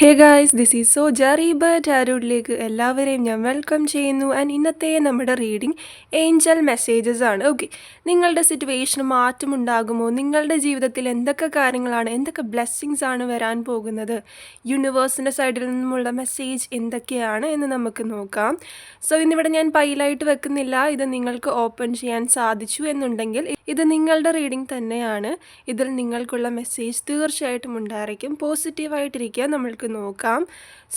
Hey guys this is so ജറീബ ടാരോഡിലേക്ക് എല്ലാവരെയും ഞാൻ വെൽക്കം ചെയ്യുന്നു. ആൻഡ് ഇന്നത്തെ നമ്മുടെ റീഡിംഗ് ഏഞ്ചൽ മെസ്സേജസ് ആണ്. ഓക്കെ നിങ്ങളുടെ സിറ്റുവേഷന് മാറ്റമുണ്ടാകുമോ നിങ്ങളുടെ ജീവിതത്തിൽ എന്തൊക്കെ കാര്യങ്ങളാണ്? എന്തൊക്കെ ബ്ലെസ്സിങ്സ് ആണ് വരാൻ പോകുന്നത്? യൂണിവേഴ്സിന്റെ സൈഡിൽ നിന്നുമുള്ള മെസ്സേജ് എന്തൊക്കെയാണ് എന്ന് നമുക്ക് നോക്കാം. സോ ഇന്നിവിടെ ഞാൻ പൈലായിട്ട് വെക്കുന്നില്ല. ഇത് നിങ്ങൾക്ക് ഓപ്പൺ ചെയ്യാൻ സാധിച്ചു എന്നുണ്ടെങ്കിൽ ഇത് നിങ്ങളുടെ റീഡിംഗ് തന്നെയാണ്. ഇതിൽ നിങ്ങൾക്കുള്ള മെസ്സേജ് തീർച്ചയായിട്ടും ഉണ്ടായിരിക്കും. പോസിറ്റീവായിട്ടിരിക്കുക നമ്മൾക്ക് നോക്കാം.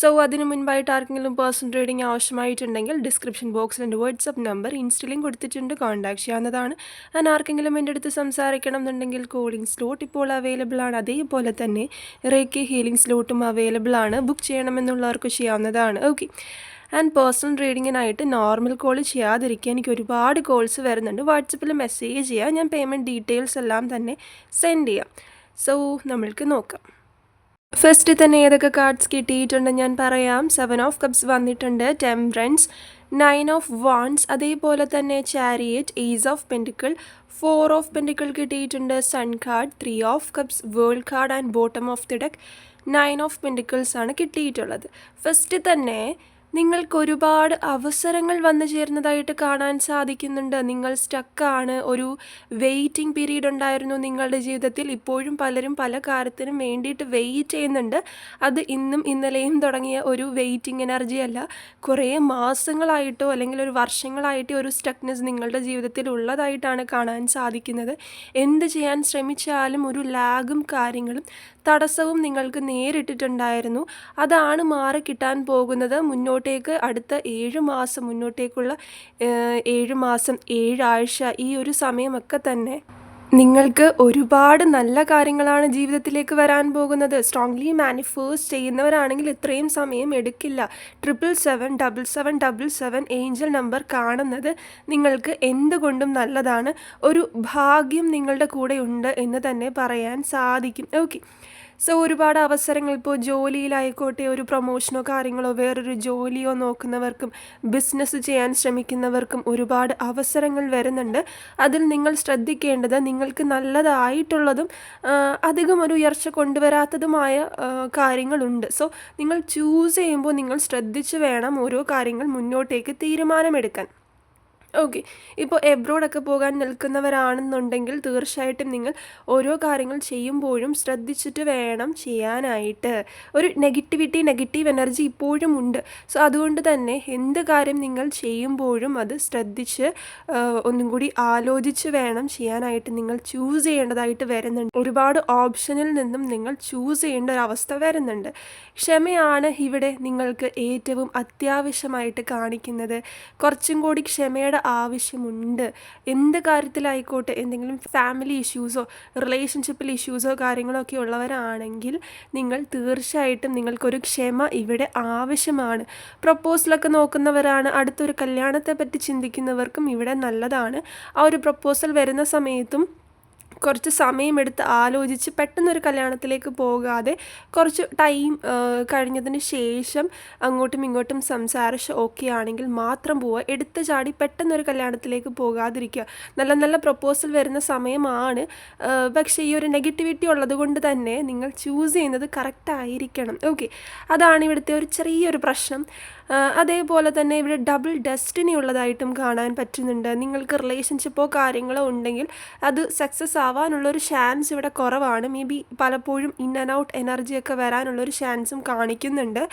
സോ അതിന് മുൻപായിട്ട് ആർക്കെങ്കിലും പേഴ്സണൽ റീഡിംഗ് ആവശ്യമായിട്ടുണ്ടെങ്കിൽ ഡിസ്ക്രിപ്ഷൻ ബോക്സിൽ എന്റെ വാട്സപ്പ് നമ്പർ ഇൻസ്റ്റലിലും കൊടുത്തിട്ടുണ്ട്. കോൺടാക്ട് ചെയ്യാവുന്നതാണ്. ഞാൻ ആർക്കെങ്കിലും എന്റെ അടുത്ത് സംസാരിക്കണം എന്നുണ്ടെങ്കിൽ കോളിംഗ് സ്ലോട്ട് ഇപ്പോൾ അവൈലബിൾ ആണ്. അതേപോലെ തന്നെ റേക്ക് ഹീലിംഗ് സ്ലോട്ടും അവൈലബിൾ ആണ്. ബുക്ക് ചെയ്യണമെന്നുള്ളവർക്ക് ചെയ്യാവുന്നതാണ്. ഓക്കെ ആൻഡ് പേഴ്സണൽ റീഡിങ്ങിനായിട്ട് നോർമൽ കോൾ ചെയ്യാതിരിക്കാൻ എനിക്ക് ഒരുപാട് കോൾസ് വരുന്നുണ്ട്. വാട്സപ്പിൽ മെസ്സേജ് ചെയ്യാം. ഞാൻ പേയ്മെന്റ് ഡീറ്റെയിൽസ് എല്ലാം തന്നെ സെൻഡ് ചെയ്യാം. സോ നമ്മൾക്ക് നോക്കാം. ഫസ്റ്റ് തന്നെ ഏതൊക്കെ കാർഡ്സ് കിട്ടിയിട്ടുണ്ട് ഞാൻ പറയാം. സെവൻ ഓഫ് കപ്സ് വന്നിട്ടുണ്ട്. ടെംപ്രൻസ് നയൻ ഓഫ് വാൺസ് അതേപോലെ തന്നെ chariot ace of pentacle four of pentacle കിട്ടിയിട്ടുണ്ട്. Sun card three of cups world card and bottom of the deck nine of pentacles ആണ് കിട്ടിയിട്ടുള്ളത്. ഫസ്റ്റ് തന്നെ നിങ്ങൾക്ക് ഒരുപാട് അവസരങ്ങൾ വന്നു ചേരുന്നതായിട്ട് കാണാൻ സാധിക്കുന്നുണ്ട്. നിങ്ങൾ സ്റ്റക്കാണ് ഒരു വെയിറ്റിംഗ് പീരീഡ് ഉണ്ടായിരുന്നു നിങ്ങളുടെ ജീവിതത്തിൽ. ഇപ്പോഴും പലരും പല കാര്യത്തിനും വേണ്ടിയിട്ട് വെയിറ്റ് ചെയ്യുന്നുണ്ട്. അത് ഇന്നും ഇന്നലെയും തുടങ്ങിയ ഒരു വെയിറ്റിംഗ് എനർജി അല്ല. കുറേ മാസങ്ങളായിട്ടോ അല്ലെങ്കിൽ ഒരു വർഷങ്ങളായിട്ടോ ഒരു സ്റ്റക്നെസ് നിങ്ങളുടെ ജീവിതത്തിൽ ഉള്ളതായിട്ടാണ് കാണാൻ സാധിക്കുന്നത്. എന്ത് ചെയ്യാൻ ശ്രമിച്ചാലും ഒരു ലാഗും കാര്യങ്ങളും തടസ്സവും നിങ്ങൾക്ക് നേരിട്ടിട്ടുണ്ടായിരുന്നു. അതാണ് മാറി കിട്ടാൻ പോകുന്നത് മുന്നോട്ടേക്ക് അടുത്ത ഏഴ് മാസം മുന്നോട്ടേക്കുള്ള ഏഴ് മാസം ഏഴാഴ്ച ഈ ഒരു സമയമൊക്കെ തന്നെ നിങ്ങൾക്ക് ഒരുപാട് നല്ല കാര്യങ്ങളാണ് ജീവിതത്തിലേക്ക് വരാൻ പോകുന്നത്. സ്ട്രോങ്ലി മാനിഫേസ്റ്റ് ചെയ്യുന്നവരാണെങ്കിൽ ഇത്രയും സമയം എടുക്കില്ല. Triple seven double seven double seven angel number കാണുന്നത് നിങ്ങൾക്ക് എന്തുകൊണ്ടും നല്ലതാണ്. ഒരു ഭാഗ്യം നിങ്ങളുടെ കൂടെ ഉണ്ട് എന്ന് തന്നെ പറയാൻ സാധിക്കും. ഓക്കെ സോ ഒരുപാട് അവസരങ്ങൾ ഇപ്പോൾ ജോലിയിലായിക്കോട്ടെ ഒരു പ്രൊമോഷനോ കാര്യങ്ങളോ വേറൊരു ജോലിയോ നോക്കുന്നവർക്കും ബിസിനസ് ചെയ്യാൻ ശ്രമിക്കുന്നവർക്കും ഒരുപാട് അവസരങ്ങൾ വരുന്നുണ്ട്. അതിൽ നിങ്ങൾ ശ്രദ്ധിക്കേണ്ടത് നിങ്ങൾക്ക് നല്ലതായിട്ടുള്ളതും അധികം ഒരു ഉയർച്ച കൊണ്ടുവരാത്തതുമായ കാര്യങ്ങളുണ്ട്. സോ നിങ്ങൾ ചൂസ് ചെയ്യുമ്പോൾ നിങ്ങൾ ശ്രദ്ധിച്ച് വേണം ഓരോ കാര്യങ്ങൾ മുന്നോട്ടേക്ക് തീരുമാനമെടുക്കാൻ. ഓക്കെ. ഇപ്പോൾ എബ്രോഡൊക്കെ പോകാൻ നിൽക്കുന്നവരാണെന്നുണ്ടെങ്കിൽ തീർച്ചയായിട്ടും നിങ്ങൾ ഓരോ കാര്യങ്ങൾ ചെയ്യുമ്പോഴും ശ്രദ്ധിച്ചിട്ട് വേണം ചെയ്യാനായിട്ട്. ഒരു നെഗറ്റിവിറ്റി നെഗറ്റീവ് എനർജി ഇപ്പോഴും ഉണ്ട്. സോ അതുകൊണ്ട് തന്നെ എന്ത് കാര്യം നിങ്ങൾ ചെയ്യുമ്പോഴും അത് ശ്രദ്ധിച്ച് ഒന്നും കൂടി ആലോചിച്ച് വേണം ചെയ്യാനായിട്ട് നിങ്ങൾ ചൂസ് ചെയ്യേണ്ടതായിട്ട് വരുന്നുണ്ട്. ഒരുപാട് ഓപ്ഷനിൽ നിന്നും നിങ്ങൾ ചൂസ് ചെയ്യേണ്ട ഒരു അവസ്ഥ വരുന്നുണ്ട്. ക്ഷമയാണ് ഇവിടെ നിങ്ങൾക്ക് ഏറ്റവും അത്യാവശ്യമായിട്ട് കാണിക്കുന്നത്. കുറച്ചും കൂടി ക്ഷമയുടെ ആവശ്യമുണ്ട്. എന്ത് കാര്യത്തിലായിക്കോട്ടെ എന്തെങ്കിലും ഫാമിലി ഇഷ്യൂസോ റിലേഷൻഷിപ്പിൽ ഇഷ്യൂസോ കാര്യങ്ങളോ ഒക്കെ ഉള്ളവരാണെങ്കിൽ നിങ്ങൾ തീർച്ചയായിട്ടും നിങ്ങൾക്കൊരു ക്ഷമ ഇവിടെ ആവശ്യമാണ്. പ്രപ്പോസലൊക്കെ നോക്കുന്നവരാണ് അടുത്തൊരു കല്യാണത്തെ പറ്റി ചിന്തിക്കുന്നവർക്കും ഇവിടെ നല്ലതാണ്. ആ ഒരു പ്രപ്പോസൽ വരുന്ന സമയത്തും കുറച്ച് സമയമെടുത്ത് ആലോചിച്ച് പെട്ടെന്നൊരു കല്യാണത്തിലേക്ക് പോകാതെ കുറച്ച് ടൈം കഴിഞ്ഞതിന് ശേഷം അങ്ങോട്ടും ഇങ്ങോട്ടും സംസാരിച്ച് ഓക്കെ ആണെങ്കിൽ മാത്രം പോവുക. എടുത്ത് ചാടി പെട്ടെന്നൊരു കല്യാണത്തിലേക്ക് പോകാതിരിക്കുക. നല്ല നല്ല പ്രപ്പോസൽ വരുന്ന സമയമാണ്. പക്ഷേ ഈ ഒരു നെഗറ്റിവിറ്റി ഉള്ളത് കൊണ്ട് തന്നെ നിങ്ങൾ ചൂസ് ചെയ്യുന്നത് കറക്റ്റ് ആയിരിക്കണം. ഓക്കെ അതാണ് ഇവിടുത്തെ ഒരു ചെറിയൊരു പ്രശ്നം. അതേപോലെ തന്നെ ഇവിടെ ഡബിൾ ഡെസ്റ്റിനി ഉള്ളതായിട്ടും കാണാൻ പറ്റുന്നുണ്ട്. നിങ്ങൾക്ക് റിലേഷൻഷിപ്പോ കാര്യങ്ങളോ ഉണ്ടെങ്കിൽ അത് സക്സസ് ആവാനുള്ളൊരു ചാൻസ് ഇവിടെ കുറവാണ്. മേ ബി പലപ്പോഴും ഇൻ ആൻഡ് ഔട്ട് എനർജിയൊക്കെ വരാനുള്ളൊരു ചാൻസും കാണിക്കുന്നുണ്ട്.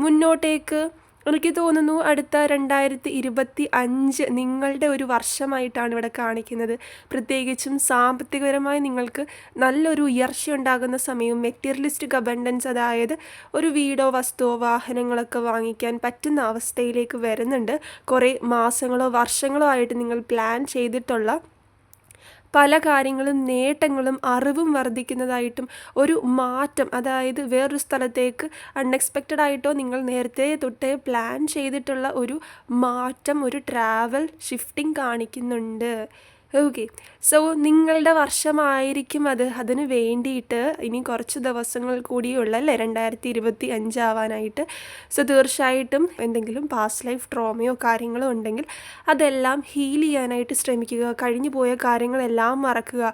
മുന്നോട്ടേക്ക് എനിക്ക് തോന്നുന്നു അടുത്ത രണ്ടായിരത്തി ഇരുപത്തി അഞ്ച് നിങ്ങളുടെ ഒരു വർഷമായിട്ടാണ് ഇവിടെ കാണിക്കുന്നത്. പ്രത്യേകിച്ചും സാമ്പത്തികപരമായി നിങ്ങൾക്ക് നല്ലൊരു ഉയർച്ച ഉണ്ടാകുന്ന സമയവും മെറ്റീരിയലിസ്റ്റിക് അബൻഡൻസ് അതായത് ഒരു വീടോ വസ്തുവോ വാഹനങ്ങളൊക്കെ വാങ്ങിക്കാൻ പറ്റുന്ന അവസ്ഥയിലേക്ക് വരുന്നുണ്ട്. കുറേ മാസങ്ങളോ വർഷങ്ങളോ ആയിട്ട് നിങ്ങൾ പ്ലാൻ ചെയ്തിട്ടുള്ള പല കാര്യങ്ങളും നേട്ടങ്ങളും അറിവും വർദ്ധിക്കുന്നതായിട്ടും ഒരു മാറ്റം അതായത് വേറൊരു സ്ഥലത്തേക്ക് അൺഎക്സ്പെക്റ്റഡ് ആയിട്ടോ നിങ്ങൾ നേരത്തെ തൊട്ടേ പ്ലാൻ ചെയ്തിട്ടുള്ള ഒരു മാറ്റം ഒരു ട്രാവൽ ഷിഫ്റ്റിംഗ് കാണിക്കുന്നുണ്ട്. ഓക്കെ സോ നിങ്ങളുടെ വർഷമായിരിക്കും അത്. അതിന് വേണ്ടിയിട്ട് ഇനി കുറച്ച് ദിവസങ്ങൾ കൂടിയുള്ള അല്ലേ? രണ്ടായിരത്തി ഇരുപത്തി അഞ്ചാവാനായിട്ട് സോ തീർച്ചയായിട്ടും എന്തെങ്കിലും പാസ്റ്റ് ലൈഫ് ട്രോമയോ കാര്യങ്ങളോ ഉണ്ടെങ്കിൽ അതെല്ലാം ഹീൽ ചെയ്യാനായിട്ട് ശ്രമിക്കുക. കഴിഞ്ഞു പോയ കാര്യങ്ങളെല്ലാം മറക്കുക.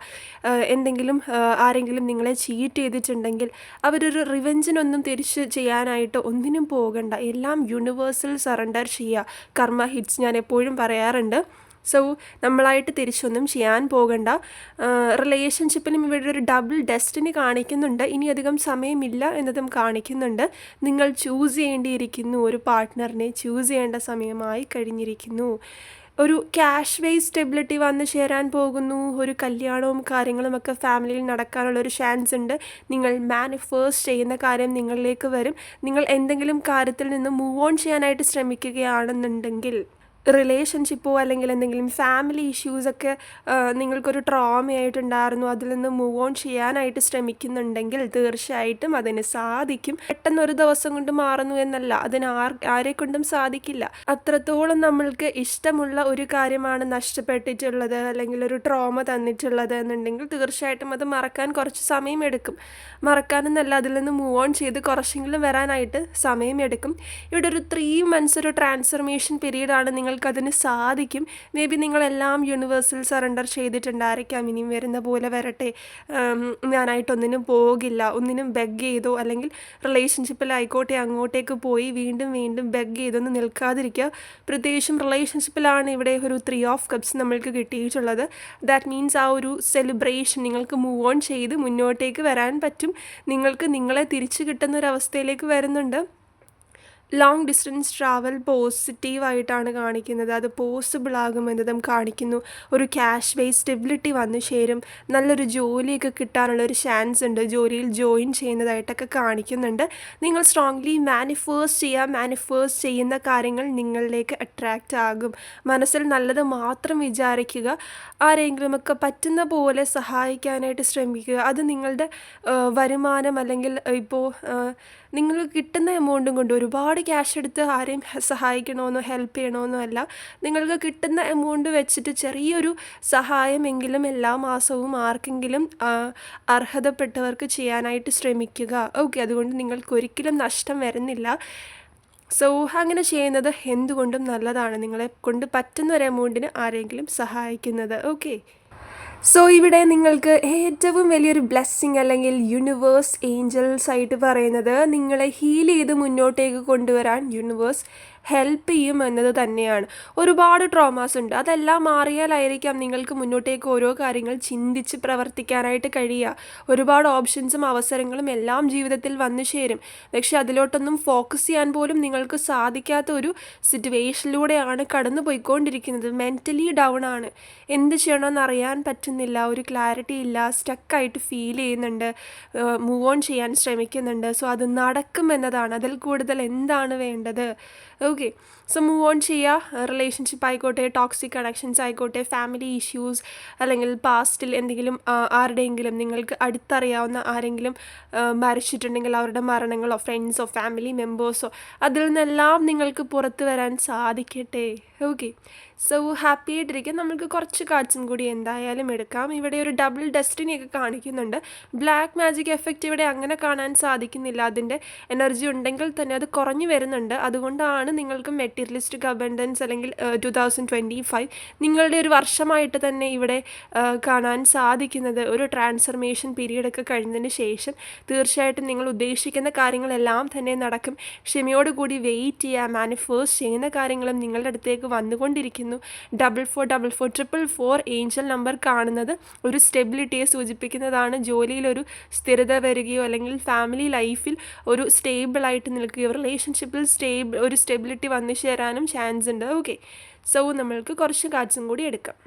എന്തെങ്കിലും ആരെങ്കിലും നിങ്ങളെ ചീറ്റ് ചെയ്തിട്ടുണ്ടെങ്കിൽ അവരൊരു റിവെഞ്ചിനൊന്നും തിരിച്ച് ചെയ്യാനായിട്ട് ഒന്നിനും പോകണ്ട. എല്ലാം യൂണിവേഴ്സൽ സറണ്ടർ ചെയ്യുക. കർമ്മ ഹിറ്റ്സ് ഞാൻ എപ്പോഴും പറയാറുണ്ട്. സോ നമ്മളായിട്ട് തിരിച്ചൊന്നും ചെയ്യാൻ പോകണ്ട. റിലേഷൻഷിപ്പിലും ഇവിടെ ഒരു ഡബിൾ ഡെസ്റ്റിനി കാണിക്കുന്നുണ്ട്. ഇനി അധികം സമയമില്ല എന്നതും കാണിക്കുന്നുണ്ട്. നിങ്ങൾ ചൂസ് ചെയ്യേണ്ടിയിരിക്കുന്നു. ഒരു പാർട്ട്ണറിനെ ചൂസ് ചെയ്യേണ്ട സമയമായി കഴിഞ്ഞിരിക്കുന്നു. ഒരു ക്യാഷ് വേസ് സ്റ്റെബിലിറ്റി വന്നു ചേരാൻ പോകുന്നു. ഒരു കല്യാണവും കാര്യങ്ങളും ഒക്കെ ഫാമിലിയിൽ നടക്കാനുള്ള ഒരു ചാൻസ് ഉണ്ട്. നിങ്ങൾ മാനിഫേസ്റ്റ് ചെയ്യുന്ന കാര്യം നിങ്ങളിലേക്ക് വരും. നിങ്ങൾ എന്തെങ്കിലും കാര്യത്തിൽ നിന്ന് മൂവ് ഓൺ ചെയ്യാനായിട്ട് ശ്രമിക്കുകയാണെന്നുണ്ടെങ്കിൽ റിലേഷൻഷിപ്പോ അല്ലെങ്കിൽ എന്തെങ്കിലും ഫാമിലി ഇഷ്യൂസൊക്കെ നിങ്ങൾക്കൊരു ട്രോമയായിട്ടുണ്ടായിരുന്നു അതിൽ നിന്ന് മൂവ് ഓൺ ചെയ്യാനായിട്ട് ശ്രമിക്കുന്നുണ്ടെങ്കിൽ തീർച്ചയായിട്ടും അതിന് സാധിക്കും. പെട്ടെന്ന് ഒരു ദിവസം കൊണ്ട് മാറുന്നു എന്നല്ല അതിന് ആർ ആരെ കൊണ്ടും സാധിക്കില്ല. അത്രത്തോളം നമ്മൾക്ക് ഇഷ്ടമുള്ള ഒരു കാര്യമാണ് നഷ്ടപ്പെട്ടിട്ടുള്ളത് അല്ലെങ്കിൽ ഒരു ട്രോമ തന്നിട്ടുള്ളത് എന്നുണ്ടെങ്കിൽ തീർച്ചയായിട്ടും അത് മറക്കാൻ കുറച്ച് സമയമെടുക്കും മറക്കാനെന്നല്ല അതിൽ നിന്ന് മൂവ് ഓൺ ചെയ്ത് കുറച്ചെങ്കിലും വരാനായിട്ട് സമയമെടുക്കും ഇവിടെ ഒരു ത്രീ മന്ത്സ് ഒരു ട്രാൻസ്ഫർമേഷൻ പീരീഡാണ് നിങ്ങൾക്കതിന് സാധിക്കും. മേ ബി നിങ്ങളെല്ലാം യൂണിവേഴ്സൽ സറണ്ടർ ചെയ്തിട്ടുണ്ടായിരിക്കാം. ഇനിയും വരുന്ന പോലെ വരട്ടെ. ഞാനായിട്ടൊന്നിനും പോകില്ല. ഒന്നിനും ബെഗ് ചെയ്തോ അല്ലെങ്കിൽ റിലേഷൻഷിപ്പിലായിക്കോട്ടെ അങ്ങോട്ടേക്ക് പോയി വീണ്ടും വീണ്ടും ബെഗ് ചെയ്തൊന്നും നിൽക്കാതിരിക്കുക. പ്രത്യേകിച്ചും റിലേഷൻഷിപ്പിലാണ് ഇവിടെ ഒരു ത്രീ ഓഫ് കപ്സ് നമ്മൾക്ക് കിട്ടിയിട്ടുള്ളത്. ദാറ്റ് മീൻസ് ആ ഒരു സെലിബ്രേഷൻ നിങ്ങൾക്ക് മൂവ് ഓൺ ചെയ്ത് മുന്നോട്ടേക്ക് വരാൻ പറ്റും. നിങ്ങൾക്ക് നിങ്ങളെ തിരിച്ചു കിട്ടുന്ന ഒരു അവസ്ഥയിലേക്ക് വരുന്നുണ്ട്. ലോങ് ഡിസ്റ്റൻസ് ട്രാവൽ പോസിറ്റീവായിട്ടാണ് കാണിക്കുന്നത്. അത് പോസിബിൾ ആകുമെന്നതും കാണിക്കുന്നു. ഒരു ക്യാഷ് ബേസ് സ്റ്റെബിലിറ്റി വന്നു ചേരും. നല്ലൊരു ജോലിയൊക്കെ കിട്ടാനുള്ള ഒരു ചാൻസ് ഉണ്ട്. ജോലിയിൽ ജോയിൻ ചെയ്യുന്നതായിട്ടൊക്കെ കാണിക്കുന്നുണ്ട്. നിങ്ങൾ സ്ട്രോങ്ലി മാനിഫേഴ്സ് ചെയ്യുക. മാനിഫേഴ്സ് ചെയ്യുന്ന കാര്യങ്ങൾ നിങ്ങളിലേക്ക് അട്രാക്റ്റ് ആകും. മനസ്സിൽ നല്ലത് മാത്രം വിചാരിക്കുക. ആരെങ്കിലുമൊക്കെ പറ്റുന്ന പോലെ സഹായിക്കാനായിട്ട് ശ്രമിക്കുക. അത് നിങ്ങളുടെ വരുമാനം അല്ലെങ്കിൽ ഇപ്പോൾ നിങ്ങൾക്ക് കിട്ടുന്ന എമൗണ്ടും കൊണ്ട് ഒരുപാട് ക്യാഷ് എടുത്ത് ആരെയും സഹായിക്കണമെന്നോ ഹെൽപ്പ് ചെയ്യണമെന്നോ അല്ല നിങ്ങൾക്ക് കിട്ടുന്ന എമൗണ്ട് വെച്ചിട്ട് ചെറിയൊരു സഹായമെങ്കിലും എല്ലാ മാസവും ആർക്കെങ്കിലും അർഹതപ്പെട്ടവർക്ക് ചെയ്യാനായിട്ട് ശ്രമിക്കുക. ഓക്കെ അതുകൊണ്ട് നിങ്ങൾക്ക് ഒരിക്കലും നഷ്ടം വരുന്നില്ല. സോ അങ്ങനെ ചെയ്യുന്നത് എന്തുകൊണ്ടും നല്ലതാണ്. നിങ്ങളെ കൊണ്ട് പറ്റുന്ന ഒരു എമൗണ്ടിന് ആരെങ്കിലും സഹായിക്കുന്നത്. ഓക്കെ സോ ഇവിടെ നിങ്ങൾക്ക് ഏറ്റവും വലിയൊരു ബ്ലെസ്സിങ് അല്ലെങ്കിൽ യൂണിവേഴ്സ് ഏഞ്ചൽസ് ആയിട്ട് പറയുന്നത് നിങ്ങളെ ഹീൽ ചെയ്ത് മുന്നോട്ടേക്ക് കൊണ്ടുവരാൻ യൂണിവേഴ്സ് ഹെൽപ്പ് ചെയ്യും എന്നത് തന്നെയാണ്. ഒരുപാട് ട്രോമാസ് ഉണ്ട്. അതെല്ലാം മാറിയാലായിരിക്കാം നിങ്ങൾക്ക് മുന്നോട്ടേക്ക് ഓരോ കാര്യങ്ങൾ ചിന്തിച്ച് പ്രവർത്തിക്കാനായിട്ട് കഴിയുക. ഒരുപാട് ഓപ്ഷൻസും അവസരങ്ങളും എല്ലാം ജീവിതത്തിൽ വന്നു ചേരും. പക്ഷെ അതിലോട്ടൊന്നും ഫോക്കസ് ചെയ്യാൻ പോലും നിങ്ങൾക്ക് സാധിക്കാത്ത ഒരു സിറ്റുവേഷനിലൂടെയാണ് കടന്നു പോയിക്കൊണ്ടിരിക്കുന്നത് മെന്റലി ഡൗൺ ആണ്. എന്ത് ചെയ്യണമെന്ന് അറിയാൻ പറ്റുന്നില്ല. ഒരു ക്ലാരിറ്റി ഇല്ല. സ്റ്റക്കായിട്ട് ഫീൽ ചെയ്യുന്നുണ്ട്. മൂവ് ഓൺ ചെയ്യാൻ ശ്രമിക്കുന്നുണ്ട്. സോ അത് നടക്കും എന്നതാണ്. അതിൽ കൂടുതൽ എന്താണ് വേണ്ടത്? ഓക്കെ സോ മൂവ് ഓൺ ചെയ്യുക റിലേഷൻഷിപ്പ് ആയിക്കോട്ടെ ടോക്സിക് കണക്ഷൻസ് ആയിക്കോട്ടെ ഫാമിലി ഇഷ്യൂസ് അല്ലെങ്കിൽ പാസ്റ്റിൽ എന്തെങ്കിലും ആരുടെയെങ്കിലും നിങ്ങൾക്ക് അടുത്തറിയാവുന്ന ആരെങ്കിലും മരിച്ചിട്ടുണ്ടെങ്കിൽ അവരുടെ മരണങ്ങളോ ഫ്രണ്ട്സോ ഫാമിലി മെമ്പേഴ്സോ അതിൽ നിന്നെല്ലാം നിങ്ങൾക്ക് പുറത്തു വരാൻ സാധിക്കട്ടെ. ഓക്കെ സോ ഹാപ്പി ആയിട്ടിരിക്കും. നമുക്ക് കുറച്ച് കാർഡ്സും കൂടി എന്തായാലും എടുക്കാം. ഇവിടെ ഒരു ഡബിൾ ഡെസ്റ്റിനി ഒക്കെ കാണിക്കുന്നുണ്ട്. ബ്ലാക്ക് മാജിക് എഫക്റ്റ് ഇവിടെ അങ്ങനെ കാണാൻ സാധിക്കുന്നില്ല. അതിന്റെ എനർജി ഉണ്ടെങ്കിൽ തന്നെ അത് കുറഞ്ഞു വരുന്നുണ്ട്. അതുകൊണ്ടാണ് നിങ്ങൾക്ക് മെറ്റീരിയലിസ്റ്റിക് അബൻഡൻസ് അല്ലെങ്കിൽ ടു തൗസൻഡ് ട്വന്റി ഫൈവ് നിങ്ങളുടെ ഒരു വർഷമായിട്ട് തന്നെ ഇവിടെ കാണാൻ സാധിക്കുന്നത് ഒരു ട്രാൻസ്ഫർമേഷൻ പീരീഡൊക്കെ കഴിഞ്ഞതിന് ശേഷം തീർച്ചയായിട്ടും നിങ്ങൾ ഉദ്ദേശിക്കുന്ന കാര്യങ്ങളെല്ലാം തന്നെ നടക്കും. ക്ഷമയോടുകൂടി വെയിറ്റ് ചെയ്യുക. മാനിഫേസ്റ്റ് ചെയ്യുന്ന കാര്യങ്ങളും നിങ്ങളുടെ അടുത്തേക്ക് വന്നുകൊണ്ടിരിക്കുന്നു. Double four double four triple four angel number കാണുന്നത് ഒരു സ്റ്റെബിലിറ്റിയെ സൂചിപ്പിക്കുന്നതാണ്. ജോലിയിലൊരു സ്ഥിരത വരികയോ അല്ലെങ്കിൽ ഫാമിലി ലൈഫിൽ ഒരു സ്റ്റേബിളായിട്ട് നിൽക്കുകയോ റിലേഷൻഷിപ്പിൽ സ്റ്റേബിൾ ഒരു സ്റ്റെബിലിറ്റി വന്നു ചേരാനും ചാൻസ് ഉണ്ട്. ഓക്കെ സോ നമ്മൾക്ക് കുറച്ച് കാർഡ്സും കൂടി എടുക്കാം.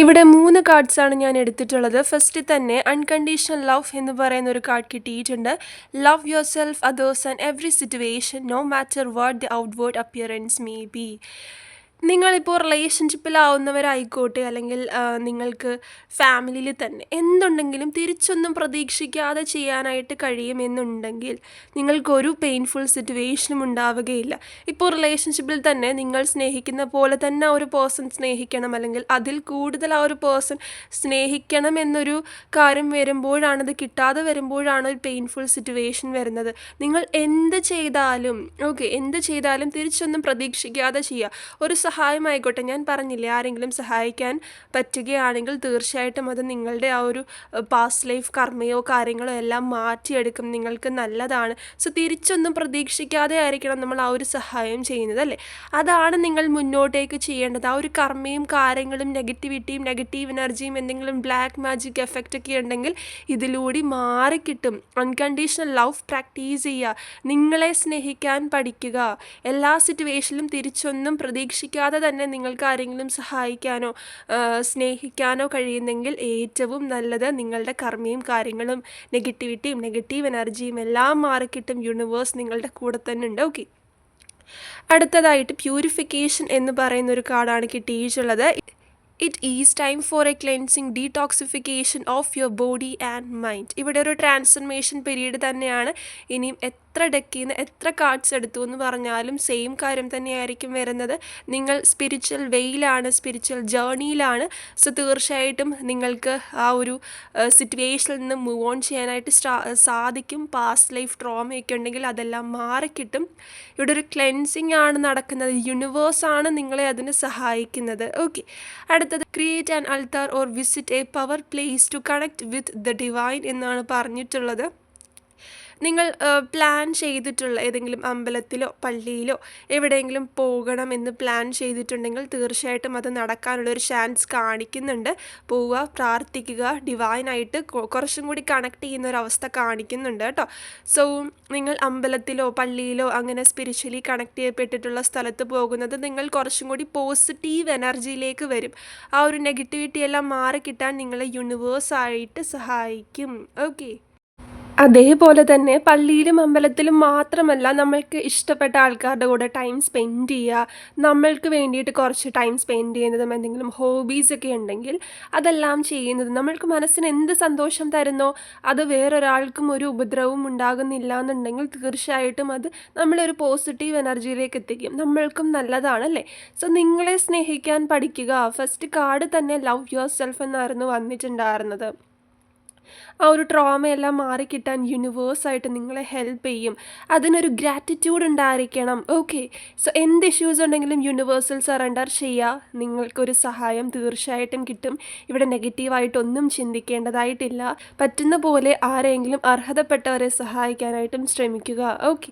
ഇവിടെ മൂന്ന് കാർഡ്സാണ് ഞാൻ എടുത്തിട്ടുള്ളത്. ഫസ്റ്റ് തന്നെ അൺകണ്ടീഷണൽ ലവ് എന്ന് പറയുന്ന ഒരു കാർഡ് കിട്ടിയിട്ടുണ്ട്. Love yourself others and every situation no matter what the outward appearance may be നിങ്ങളിപ്പോൾ റിലേഷൻഷിപ്പിലാവുന്നവരായിക്കോട്ടെ അല്ലെങ്കിൽ നിങ്ങൾക്ക് ഫാമിലിയിൽ തന്നെ എന്തുണ്ടെങ്കിലും തിരിച്ചൊന്നും പ്രതീക്ഷിക്കാതെ ചെയ്യാനായിട്ട് കഴിയുമെന്നുണ്ടെങ്കിൽ നിങ്ങൾക്കൊരു പെയിൻഫുൾ സിറ്റുവേഷനും ഉണ്ടാവുകയില്ല. ഇപ്പോൾ റിലേഷൻഷിപ്പിൽ തന്നെ നിങ്ങൾ സ്നേഹിക്കുന്ന പോലെ തന്നെ ഒരു പേഴ്സൺ സ്നേഹിക്കണം അല്ലെങ്കിൽ അതിൽ കൂടുതൽ ആ ഒരു പേഴ്സൺ സ്നേഹിക്കണം എന്നൊരു കാര്യം വരുമ്പോഴാണ് അത് കിട്ടാതെ വരുമ്പോഴാണ് ഒരു പെയിൻഫുൾ സിറ്റുവേഷൻ വരുന്നത്. നിങ്ങൾ എന്ത് ചെയ്താലും ഓക്കെ എന്ത് ചെയ്താലും തിരിച്ചൊന്നും പ്രതീക്ഷിക്കാതെ ചെയ്യുക ഒരു സഹായമായിക്കോട്ടെ. ഞാൻ പറഞ്ഞില്ലേ ആരെങ്കിലും സഹായിക്കാൻ പറ്റുകയാണെങ്കിൽ തീർച്ചയായിട്ടും അത് നിങ്ങളുടെ ആ ഒരു പാസ്റ്റ് ലൈഫ് കർമ്മയോ കാര്യങ്ങളോ എല്ലാം മാറ്റിയെടുക്കും. നിങ്ങൾക്ക് നല്ലതാണ്. സോ തിരിച്ചൊന്നും പ്രതീക്ഷിക്കാതെ ആയിരിക്കണം നമ്മൾ ആ ഒരു സഹായം ചെയ്യുന്നത് അല്ലേ? അതാണ് നിങ്ങൾ മുന്നോട്ടേക്ക് ചെയ്യേണ്ടത്. ആ ഒരു കർമ്മയും കാര്യങ്ങളും നെഗറ്റിവിറ്റിയും നെഗറ്റീവ് എനർജിയും എന്തെങ്കിലും ബ്ലാക്ക് മാജിക് എഫക്റ്റ് ഒക്കെ ഉണ്ടെങ്കിൽ ഇതിലൂടെ മാറിക്കിട്ടും. അൺകണ്ടീഷണൽ ലവ് പ്രാക്ടീസ് ചെയ്യുക. നിങ്ങളെ സ്നേഹിക്കാൻ പഠിക്കുക. എല്ലാ സിറ്റുവേഷനിലും തിരിച്ചൊന്നും പ്രതീക്ഷിക്കാതെ തന്നെ നിങ്ങൾക്ക് ആരെങ്കിലും സഹായിക്കാനോ സ്നേഹിക്കാനോ കഴിയുന്നെങ്കിൽ ഏറ്റവും നല്ലത് നിങ്ങളുടെ കർമ്മയും കാര്യങ്ങളും നെഗറ്റിവിറ്റിയും നെഗറ്റീവ് എനർജിയും എല്ലാം മാറിക്കിട്ടും യൂണിവേഴ്സ് നിങ്ങളുടെ കൂടെ തന്നെ ഉണ്ട്. ഓക്കെ. അടുത്തതായിട്ട് പ്യൂരിഫിക്കേഷൻ എന്ന് പറയുന്ന ഒരു കാർഡാണ് കിട്ടിയിട്ടുള്ളത്. It is time for a cleansing detoxification of your body and mind ഇവിടെ ഒരു ട്രാൻസ്ഫർമേഷൻ പീരീഡ് തന്നെയാണ്. ഇനിയും എത്ര ഡെക്കിൽ നിന്ന് എത്ര കാർഡ്സ് എടുത്തു എന്ന് പറഞ്ഞാലും സെയിം കാര്യം തന്നെയായിരിക്കും വരുന്നത്. നിങ്ങൾ സ്പിരിച്വൽ വെയിലാണ് സ്പിരിച്വൽ ജേർണിയിലാണ് സോ തീർച്ചയായിട്ടും നിങ്ങൾക്ക് ആ ഒരു സിറ്റുവേഷനിൽ നിന്ന് മൂവ് ഓൺ ചെയ്യാനായിട്ട് സാധിക്കും. പാസ്റ്റ് ലൈഫ് ട്രോമയൊക്കെ ഉണ്ടെങ്കിൽ അതെല്ലാം മാറിക്കിട്ടും. ഇവിടെ ഒരു ക്ലെൻസിങ് ആണ് നടക്കുന്നത്. യൂണിവേഴ്സാണ് നിങ്ങളെ അതിന് സഹായിക്കുന്നത്. ഓക്കെ അടുത്തത് create an altar or visit a power place to connect with the divine എന്നാണ് പറഞ്ഞിട്ടുള്ളത്. നിങ്ങൾ പ്ലാൻ ചെയ്തിട്ടുള്ള ഏതെങ്കിലും അമ്പലത്തിലോ പള്ളിയിലോ എവിടെയെങ്കിലും പോകണം എന്ന് പ്ലാൻ ചെയ്തിട്ടുണ്ടെങ്കിൽ തീർച്ചയായിട്ടും അത് നടക്കാനുള്ളൊരു ചാൻസ് കാണിക്കുന്നുണ്ട്. പോവുക പ്രാർത്ഥിക്കുക ഡിവൈനായിട്ട് കുറച്ചും കൂടി കണക്ട് ചെയ്യുന്ന ഒരു അവസ്ഥ കാണിക്കുന്നുണ്ട് കേട്ടോ. സോ നിങ്ങൾ അമ്പലത്തിലോ പള്ളിയിലോ അങ്ങനെ സ്പിരിച്വലി കണക്ട് ചെയ്യപ്പെട്ടിട്ടുള്ള സ്ഥലത്ത് പോകുന്നത് നിങ്ങൾ കുറച്ചും കൂടി പോസിറ്റീവ് എനർജിയിലേക്ക് വരും. ആ ഒരു നെഗറ്റിവിറ്റി എല്ലാം മാറിക്കിട്ടാൻ നിങ്ങളെ യൂണിവേഴ്സായിട്ട് സഹായിക്കും. ഓക്കെ അതേപോലെ തന്നെ പള്ളിയിലും അമ്പലത്തിലും മാത്രമല്ല നമ്മൾക്ക് ഇഷ്ടപ്പെട്ട ആൾക്കാരുടെ കൂടെ ടൈം സ്പെൻഡ് ചെയ്യുക. നമ്മൾക്ക് വേണ്ടിയിട്ട് കുറച്ച് ടൈം സ്പെൻഡ് ചെയ്യുന്നതും എന്തെങ്കിലും ഹോബീസൊക്കെ ഉണ്ടെങ്കിൽ അതെല്ലാം ചെയ്യുന്നത് നമ്മൾക്ക് മനസ്സിന് എന്ത് സന്തോഷം തരുന്നോ അത് വേറൊരാൾക്കും ഒരു ഉപദ്രവവും ഉണ്ടാകുന്നില്ല എന്നുണ്ടെങ്കിൽ തീർച്ചയായിട്ടും അത് നമ്മളൊരു പോസിറ്റീവ് എനർജിയിലേക്ക് എത്തിക്കും. നമ്മൾക്കും നല്ലതാണല്ലേ സോ നിങ്ങളെ സ്നേഹിക്കാൻ പഠിക്കുക. ഫസ്റ്റ് കാർഡ് തന്നെ ലവ് യുവർ സെൽഫ് എന്നായിരുന്നു വന്നിട്ടുണ്ടായിരുന്നത്. ആ ഒരു ട്രോമയെല്ലാം മാറിക്കിട്ടാൻ യൂണിവേഴ്സായിട്ട് നിങ്ങളെ ഹെൽപ്പ് ചെയ്യും. അതിനൊരു ഗ്രാറ്റിറ്റ്യൂഡ് ഉണ്ടായിരിക്കണം. ഓക്കെ സോ എന്ത് ഇഷ്യൂസ് ഉണ്ടെങ്കിലും യൂണിവേഴ്സൽ സറണ്ടർ ചെയ്യുക നിങ്ങൾക്കൊരു സഹായം തീർച്ചയായിട്ടും കിട്ടും. ഇവിടെ നെഗറ്റീവായിട്ടൊന്നും ചിന്തിക്കേണ്ടതായിട്ടില്ല. പറ്റുന്ന പോലെ ആരെങ്കിലും അർഹതപ്പെട്ടവരെ സഹായിക്കാനായിട്ടും ശ്രമിക്കുക. ഓക്കെ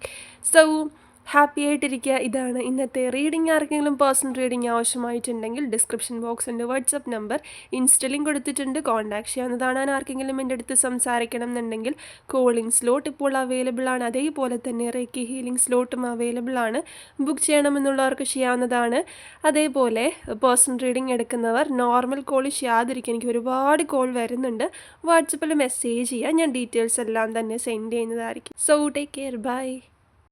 സോ ഹാപ്പി ആയിട്ടിരിക്കുക. ഇതാണ് ഇന്നത്തെ റീഡിംഗ് ആർക്കെങ്കിലും പേഴ്സണൽ റീഡിംഗ് ആവശ്യമായിട്ടുണ്ടെങ്കിൽ ഡിസ്ക്രിപ്ഷൻ ബോക്സിന്റെ വാട്സപ്പ് നമ്പർ ഇൻസ്റ്റലിംഗ് കൊടുത്തിട്ടുണ്ട്. കോൺടാക്ട് ചെയ്യാവുന്നതാണ് ആർക്കെങ്കിലും എന്റെ അടുത്ത് സംസാരിക്കണം എന്നുണ്ടെങ്കിൽ കോളിംഗ് സ്ലോട്ട് ഇപ്പോൾ അവൈലബിൾ ആണ്. അതേപോലെ തന്നെ റേക്കി ഹീലിംഗ് സ്ലോട്ടും അവൈലബിൾ ആണ്. ബുക്ക് ചെയ്യണമെന്നുള്ളവർക്ക് ചെയ്യാവുന്നതാണ്. അതേപോലെ പേഴ്സണൽ റീഡിംഗ് എടുക്കുന്നവർ നോർമൽ കോൾ ചെയ്യാതിരിക്കും എനിക്ക് ഒരുപാട് കോൾ വരുന്നുണ്ട്. വാട്സപ്പിൽ മെസ്സേജ് ചെയ്യുക ഞാൻ ഡീറ്റെയിൽസ് എല്ലാം തന്നെ സെൻഡ് ചെയ്യുന്നതായിരിക്കും. So take care bye